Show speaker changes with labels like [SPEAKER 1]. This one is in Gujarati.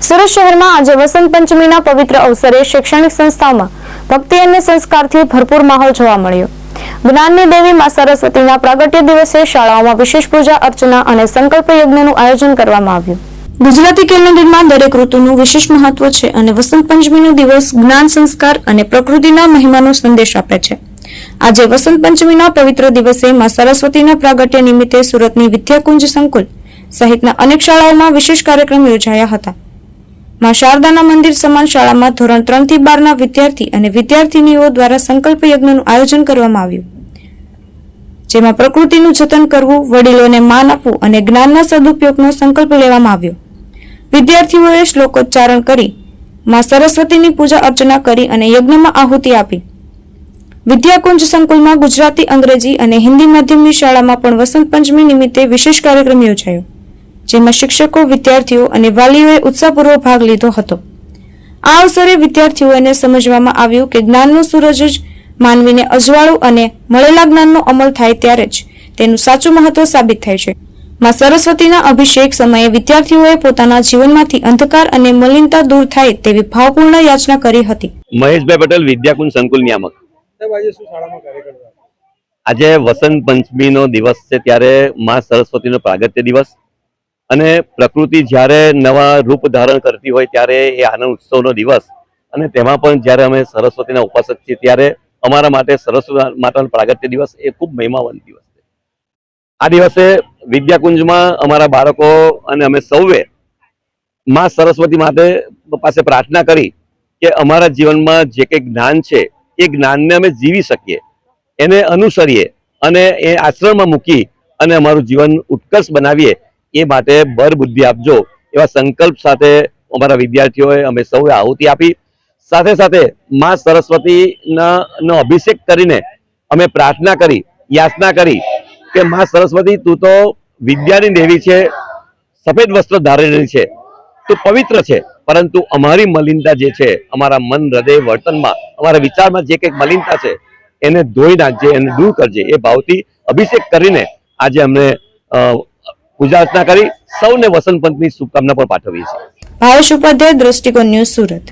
[SPEAKER 1] સુરત શહેરમાં આજે વસંત પંચમીના પવિત્ર અવસરે શૈક્ષણિક સંસ્થાઓમાં ભક્તિ અને સંસ્કારથી ભરપૂર માહોલ જોવા મળ્યો. જ્ઞાનની દેવી માં સરસ્વતીના પ્રાગટ્ય દિવસે શાળાઓમાં વિશેષ પૂજા અર્ચના અને સંકલ્પ યજ્ઞનું આયોજન કરવામાં આવ્યું. ગુજરાતી કેલેન્ડરમાં દરેક ઋતુનું વિશેષ મહત્વ છે અને વસંત પંચમીનો દિવસ જ્ઞાન, સંસ્કાર અને પ્રકૃતિના મહિમાનો સંદેશ આપે છે. આજે વસંત પંચમીના પવિત્ર દિવસે માં સરસ્વતીના પ્રાગટ્ય નિમિત્તે સુરતની વિદ્યાકુંજ સંકુલ સહિતના અનેક શાળાઓમાં વિશેષ કાર્યક્રમ યોજાયા હતા. માં શારદાના મંદિર સમાન શાળામાં ધોરણ ત્રણથી બારના વિદ્યાર્થી અને વિદ્યાર્થીનીઓ દ્વારા સંકલ્પ યજ્ઞનું આયોજન કરવામાં આવ્યું. જેમાં પ્રકૃતિનું જતન કરવું, વડીલોને માન આપવું અને જ્ઞાનના સદુપયોગનો સંકલ્પ લેવામાં આવ્યો. વિદ્યાર્થીઓએ શ્લોકોચ્ચારણ કરી, માં સરસ્વતીની પૂજા અર્ચના કરી અને યજ્ઞમાં આહુતિ આપી. વિદ્યાકુંજ સંકુલમાં ગુજરાતી અંગ્રેજી અને હિન્દી માધ્યમની શાળામાં પણ વસંત પંચમી નિમિત્તે વિશેષ કાર્યક્રમ યોજાયો. જેમાં શિક્ષકો વિદ્યાર્થીઓ અને વાલીઓએ ઉત્સાહપૂર્વક ભાગ લીધો હતો. આ અવસરે વિદ્યાર્થીઓને સમજવામાં આવ્યું કે જ્ઞાનનો સૂરજ જ માનવીને અજવાળું અને મળેલા જ્ઞાનનો અમલ થાય ત્યારે જ તેનું સાચું મહત્વ સાબિત થાય છે. માં સરસ્વતીના અભિષેક સમયે વિદ્યાર્થીઓએ પોતાના જીવનમાંથી અંધકાર અને મલિનતા દૂર થાય તેવી ભાવપૂર્ણ યાચના કરી હતી.
[SPEAKER 2] મહેશભાઈ પટેલ વિદ્યાકુંજ સંકુલ નિયામક.
[SPEAKER 3] આજે શું શાળામાં કાર્યક્રમ રાખો?
[SPEAKER 2] આજે વસંત પંચમીનો દિવસ છે ત્યારે માં સરસ્વતીનો પ્રાગત્ય દિવસ. અને પ્રકૃતિ જ્યારે નવા રૂપ ધારણ કરતી હોય ત્યારે એ આનંદ ઉત્સવનો દિવસ. અને તેમાં પણ જ્યારે અમે સરસ્વતીના ઉપાસક છીએ ત્યારે અમારા માટે સરસ્વતી માતાનો પ્રાગટ્ય દિવસ એ ખૂબ મહિમાવંત દિવસ છે. આ દિવસે વિદ્યાકુંજમાં અમારા બાળકો અને અમે સૌએ માં સરસ્વતી માટે પાસે પ્રાર્થના કરી કે અમારા જીવનમાં જે કંઈ જ્ઞાન છે, એ જ્ઞાનને અમે જીવી શકીએ. એને અનુસરીએ અને એ આશ્રમમાં મૂકી અને અમારું જીવન ઉત્કર્ષ બનાવીએ. એ માટે બર બુદ્ધિ આપજો એવા સંકલ્પ સાથે અમારા વિદ્યાર્થીઓએ અમે સૌએ આહુતિ આપી. સાથે સાથે માં સરસ્વતીના અભિષેક કરીને અમે પ્રાર્થના કરી, યાચના કરી કે માં સરસ્વતી તું તો વિદ્યાની દેવી છે, સફેદ વસ્ત્ર ધારેલી છે, તું પવિત્ર છે, પરંતુ અમારી મલિનતા જે છે, અમારા મન, હૃદય, વર્તનમાં, અમારા વિચારમાં જે કંઈક મલિનતા છે, એને ધોઈ નાખજે, એને દૂર કરજે. એ ભાવથી અભિષેક કરીને આજે અમને પૂજા અર્ચના કરી સૌને વસંત પંચમી શુભકામના પણ પાઠવીએ છીએ.
[SPEAKER 1] ભાવેશ ઉપાધ્યાય, દ્રષ્ટિકોણ ન્યૂઝ સુરત.